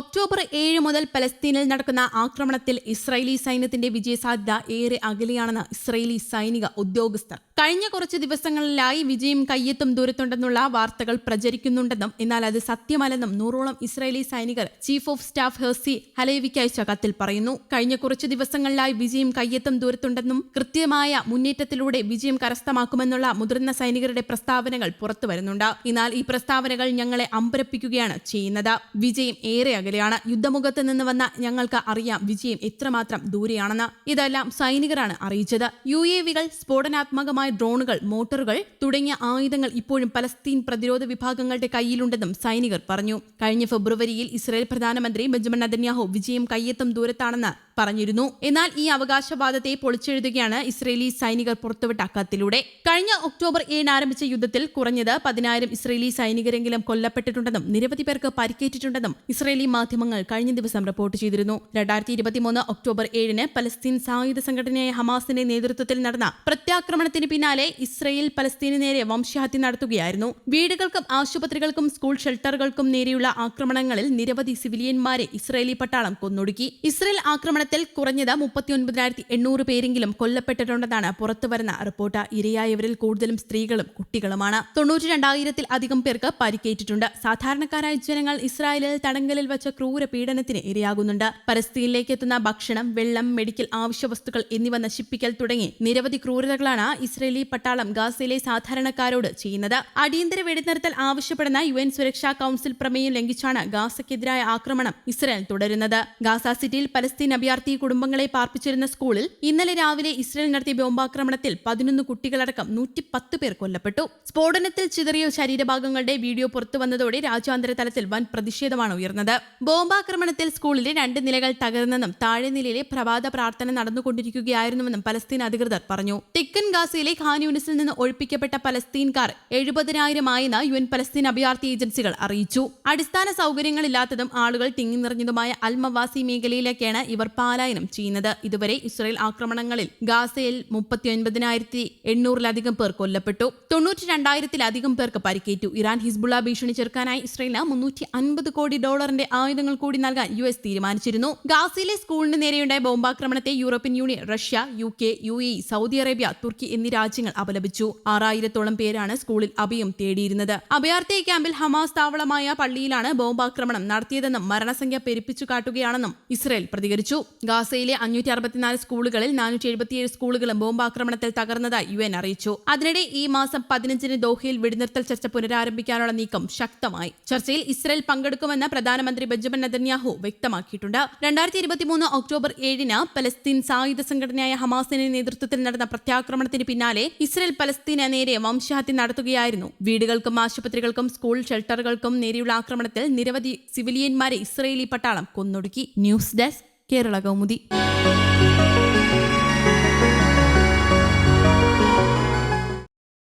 October ഏഴ് മുതൽ പലസ്തീനിൽ നടക്കുന്ന ആക്രമണത്തിൽ ഇസ്രായേലി സൈന്യത്തിന്റെ വിജയസാധ്യത ഏറെ അകലെയാണെന്ന് ഇസ്രായേലി സൈനിക ഉദ്യോഗസ്ഥർ. കഴിഞ്ഞ കുറച്ച് ദിവസങ്ങളിലായി വിജയം കയ്യെത്തും ദൂരത്തുണ്ടെന്നുള്ള വാർത്തകൾ പ്രചരിക്കുന്നുണ്ടെന്നും എന്നാൽ അത് സത്യമല്ലെന്നും നൂറോളം ഇസ്രായേലി സൈനികർ ചീഫ് ഓഫ് സ്റ്റാഫ് ഹെർസി ഹലേവിക്ക് അയച്ച കത്തിൽ പറയുന്നു. കഴിഞ്ഞ കുറച്ച് ദിവസങ്ങളിലായി വിജയം കയ്യെത്തും ദൂരത്തുണ്ടെന്നും കൃത്യമായ മുന്നേറ്റത്തിലൂടെ വിജയം കരസ്ഥമാക്കുമെന്നുള്ള മുതിർന്ന സൈനികരുടെ പ്രസ്താവനകൾ പുറത്തുവരുന്നുണ്ട്. എന്നാൽ ഈ പ്രസ്താവനകൾ ഞങ്ങളെ അമ്പരപ്പിക്കുകയാണ് ചെയ്യുന്നത്. വിജയം ഏറെ അകലെയാണ് യുദ്ധമുഖത്ത് നിന്ന് വന്ന ഞങ്ങൾക്ക് അറിയാം വിജയം എത്രമാത്രം ദൂരെയാണെന്ന്. ഇതെല്ലാം സൈനികരാണ് അറിയിച്ചത്. യു എ വികൾ സ്ഫോടനാത്മകമായ ഡ്രോണുകൾ മോട്ടോറുകൾ തുടങ്ങിയ ആയുധങ്ങൾ ഇപ്പോഴും പലസ്തീൻ പ്രതിരോധ വിഭാഗങ്ങളുടെ കയ്യിലുണ്ടെന്നും സൈനികർ പറഞ്ഞു. കഴിഞ്ഞ ഫെബ്രുവരിയിൽ ഇസ്രായേൽ പ്രധാനമന്ത്രി ബെഞ്ചമിൻ നദന്യാഹു വിജയം കയ്യെത്തും ദൂരത്താണെന്ന് പറഞ്ഞിരുന്നു. എന്നാൽ ഈ അവകാശവാദത്തെ പൊളിച്ചെഴുതുകയാണ് ഇസ്രയേലി സൈനികർ പുറത്തുവിട്ട കത്തിലൂടെ. കഴിഞ്ഞ ഒക്ടോബർ ഏഴിന് ആരംഭിച്ച യുദ്ധത്തിൽ കുറഞ്ഞത് പതിനായിരം ഇസ്രയേലി സൈനികരെങ്കിലും കൊല്ലപ്പെട്ടിട്ടുണ്ടെന്നും നിരവധി പേർക്ക് പരിക്കേറ്റിട്ടുണ്ടെന്നും ഇസ്രയേലി മാധ്യമങ്ങൾ കഴിഞ്ഞ ദിവസം റിപ്പോർട്ട് ചെയ്തിരുന്നു. രണ്ടായിരത്തി ഇരുപത്തിമൂന്ന് ഒക്ടോബർ ഏഴിന് പലസ്തീൻ സായുധ സംഘടനയായ ഹമാസിന്റെ നേതൃത്വത്തിൽ നടന്ന പ്രത്യാക്രമണത്തിന് പിന്നാലെ ഇസ്രയേൽ പലസ്തീന് നേരെ വംശഹത്യ നടത്തുകയായിരുന്നു. വീടുകൾക്കും ആശുപത്രികൾക്കും സ്കൂൾ ഷെൽട്ടറുകൾക്കും നേരെയുള്ള ആക്രമണങ്ങളിൽ നിരവധി സിവിലിയന്മാരെ ഇസ്രയേലി പട്ടാളം കൊന്നൊടുക്കി. ഇസ്രയേൽ ആക്രമണത്തിൽ കുറഞ്ഞത് മുപ്പത്തിയൊൻപതിനായിരത്തി എണ്ണൂറ് പേരെങ്കിലും കൊല്ലപ്പെട്ടിട്ടുണ്ടെന്നാണ് പുറത്തുവരുന്ന റിപ്പോർട്ട്. ഇരയായവരിൽ കൂടുതലും സ്ത്രീകളും കുട്ടികളുമാണ്. തൊണ്ണൂറ്റി രണ്ടായിരത്തിൽ അധികം പേർക്ക് പരിക്കേറ്റിട്ടുണ്ട്. സാധാരണക്കാരായ ജനങ്ങൾ ഇസ്രായേലിൽ തടങ്കലിൽ വച്ച ക്രൂര പീഡനത്തിന് ഇരയാകുന്നുണ്ട്. പരസ്ഥിതിയിലേക്ക് എത്തുന്ന ഭക്ഷണം വെള്ളം മെഡിക്കൽ ആവശ്യ വസ്തുക്കൾ എന്നിവ നശിപ്പിക്കൽ തുടങ്ങി നിരവധി ക്രൂരതകളാണ് ഇസ്രയേലി പട്ടാളം ഗാസയിലെ സാധാരണക്കാരോട് ചെയ്യുന്നത്. അടിയന്തര വെടിനിർത്തൽ ആവശ്യപ്പെടുന്ന യു സുരക്ഷാ കൌൺസിൽ പ്രമേയം ലംഘിച്ചാണ് ഗാസയ്ക്കെതിരായ ആക്രമണം ഇസ്രയേൽ തുടരുന്നത്. ഗാസ സിറ്റിയിൽ പലസ്തീൻ അഭയാർത്ഥി കുടുംബങ്ങളെ പാർപ്പിച്ചിരുന്ന സ്കൂളിൽ ഇന്നലെ രാവിലെ ഇസ്രയേൽ നടത്തിയ ബോംബാക്രമണത്തിൽ പതിനൊന്ന് കുട്ടികളടക്കം നൂറ്റി പത്ത് പേർ കൊല്ലപ്പെട്ടു. സ്ഫോടനത്തിൽ ചിതറിയ ശരീരഭാഗങ്ങളുടെ വീഡിയോ പുറത്തുവന്നതോടെ രാജ്യാന്തര തലത്തിൽ വൻ പ്രതിഷേധമാണ് ഉയർന്നത്. ബോംബാക്രമണത്തിൽ സ്കൂളിലെ രണ്ട് നിലകൾ തകർന്നെന്നും താഴെ നിലയിലെ പ്രഭാത പ്രാർത്ഥന നടന്നുകൊണ്ടിരിക്കുകയായിരുന്നുവെന്നും പലസ്തീൻ അധികൃതർ പറഞ്ഞു. തെക്കൻ ഗാസയിലെ ഖാൻ യൂണിസിൽ നിന്ന് ഒഴിപ്പിക്കപ്പെട്ട പലസ്തീൻകാർ എഴുപതിനായിരമായെന്ന് യു എൻ പലസ്തീൻ അഭയാർത്ഥി ഏജൻസികൾ അറിയിച്ചു. അടിസ്ഥാന സൗകര്യങ്ങളില്ലാത്തതും ആളുകൾ തിങ്ങി നിറഞ്ഞതുമായ അൽമവാസി മേഖലയിലേക്കാണ് ഇവർ പാലായനം ചെയ്യുന്നത്. ഇതുവരെ ഇസ്രയേൽ ആക്രമണങ്ങളിൽ ഗാസയിൽ മുപ്പത്തിയൊൻപതിനായിരത്തി എണ്ണൂറിലധികം പേർ കൊല്ലപ്പെട്ടു. തൊണ്ണൂറ്റി രണ്ടായിരത്തിലധികം പേർക്ക് പരിക്കേറ്റു. ഇറാൻ ഹിസ്ബുള്ള ഭീഷണി ചെറുക്കാനായി ഇസ്രയേലിന് മുന്നൂറ്റി അൻപത് കോടി ഡോളറിന്റെ ആയുധങ്ങൾ കൂടി നൽകാൻ യു എസ് തീരുമാനിച്ചിരുന്നു. ഗാസയിലെ സ്കൂളിന് നേരെയുണ്ടായ ബോംബാക്രമണത്തെ European Union Russia U K U A Saudi Arabia തുർക്കി എന്നീ രാജ്യങ്ങൾ അപലപിച്ചു. ആറായിരത്തോളം പേരാണ് സ്കൂളിൽ അഭയം തേടിയിരുന്നത്. അഭയാർത്ഥി ക്യാമ്പിൽ ഹമാസ് താവളമായ പള്ളിയിലാണ് ബോംബാക്രമണം നടത്തിയതെന്നും മരണസംഖ്യ പെരുപ്പിച്ചു കാട്ടുകയാണെന്നും ഇസ്രയേൽ പ്രതികരിച്ചു. ഗാസയിലെ അഞ്ഞൂറ്റി അറുപത്തിനാല് സ്കൂളുകളിൽ നാനൂറ്റി എഴുപത്തിയേഴ് സ്കൂളുകളും ബോംബാക്രമണത്തിൽ തകർന്നതായി യു എൻ അറിയിച്ചു. അതിനിടെ ഈ മാസം പതിനഞ്ചിന് ദോഹയിൽ വെടിനിർത്തൽ ചർച്ച പുനരാരംഭിക്കാനുള്ള നീക്കം ശക്തമായി. ചർച്ചയിൽ ഇസ്രയേൽ പങ്കെടുക്കുമെന്ന് പ്രധാനമന്ത്രി ബെഞ്ചമിൻ നെതന്യാഹു വ്യക്തമാക്കിയിട്ടുണ്ട്. രണ്ടായിരത്തി ഇരുപത്തിമൂന്ന് ഒക്ടോബർ ഏഴിന് പലസ്തീൻ സായുധ സംഘടനയായ ഹമാസിന്റെ നേതൃത്വത്തിൽ നടന്ന പ്രത്യാക്രമണത്തിന് പിന്നാലെ ഇസ്രയേൽ പലസ്തീന് നേരെ വംശഹത്യ നടത്തുകയായിരുന്നു. വീടുകൾക്കും ആശുപത്രികൾക്കും സ്കൂൾ ഷെൽട്ടറുകൾക്കും നേരെയുള്ള ആക്രമണത്തിൽ നിരവധി സിവിലിയന്മാരെ ഇസ്രയേലി പട്ടാളം കൊന്നൊടുക്കി. News desk Kerala Kaumudi.